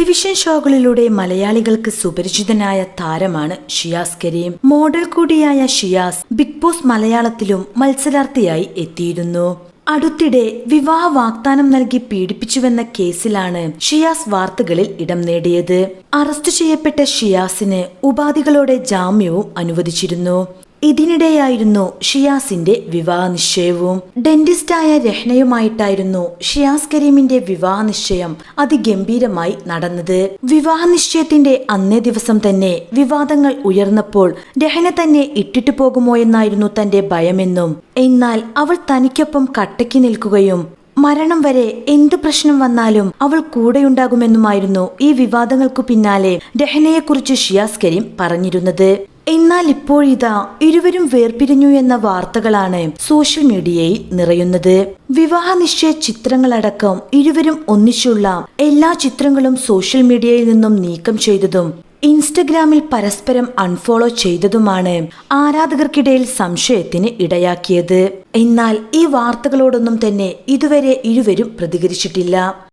Television ഷോകളിലൂടെ മലയാളികൾക്ക് സുപരിചിതനായ താരമാണ് Shiyas Kareem. Model കൂടിയായ ഷിയാസ് ബിഗ് ബോസ് മലയാളത്തിലും മത്സരാർത്ഥിയായി എത്തിയിരുന്നു. അടുത്തിടെ വിവാഹ വാഗ്ദാനം നൽകി പീഡിപ്പിച്ചുവെന്ന കേസിലാണ് ഷിയാസ് വാർത്തകളിൽ ഇടം നേടിയത്. അറസ്റ്റ് ചെയ്യപ്പെട്ട ഷിയാസിന് ഉപാധികളോടെ ജാമ്യവും അനുവദിച്ചിരുന്നു. ഇതിനിടെയായിരുന്നു ഷിയാസിന്റെ വിവാഹ നിശ്ചയവും ഡെന്റിസ്റ്റായ രഹ്നയുമായിട്ടായിരുന്നു ഷിയാസ് കരീമിന്റെ വിവാഹ നിശ്ചയം അതിഗംഭീരമായി നടന്നത്. വിവാഹ നിശ്ചയത്തിന്റെ അന്നേ ദിവസം തന്നെ വിവാദങ്ങൾ ഉയർന്നപ്പോൾ രഹ്ന തന്നെ ഇട്ടിട്ടു പോകുമോ എന്നായിരുന്നു തന്റെ ഭയമെന്നും എന്നാൽ അവൾ തനിക്കൊപ്പം കട്ടയ്ക്ക് നിൽക്കുകയും മരണം വരെ എന്ത് പ്രശ്നം വന്നാലും അവൾ കൂടെയുണ്ടാകുമെന്നുമായിരുന്നു ഈ വിവാദങ്ങൾക്കു പിന്നാലെ രഹനയെക്കുറിച്ച് ഷിയാസ് കരീം പറഞ്ഞിരുന്നത്. എന്നാൽ ഇപ്പോഴിതാ ഇരുവരും വേർപിരിഞ്ഞു എന്ന വാർത്തകളാണ് സോഷ്യൽ മീഡിയയിൽ നിറയുന്നത്. വിവാഹ നിശ്ചയ ചിത്രങ്ങളടക്കം ഇരുവരും ഒന്നിച്ചുള്ള എല്ലാ ചിത്രങ്ങളും സോഷ്യൽ മീഡിയയിൽ നിന്നും നീക്കം ചെയ്തതും ഇൻസ്റ്റഗ്രാമിൽ പരസ്പരം അൺഫോളോ ചെയ്തതുമാണ് ആരാധകർക്കിടയിൽ സംശയത്തിന് ഇടയാക്കിയത്. എന്നാൽ ഈ വാർത്തകളോടൊന്നും തന്നെ ഇതുവരെ ഇരുവരും പ്രതികരിച്ചിട്ടില്ല.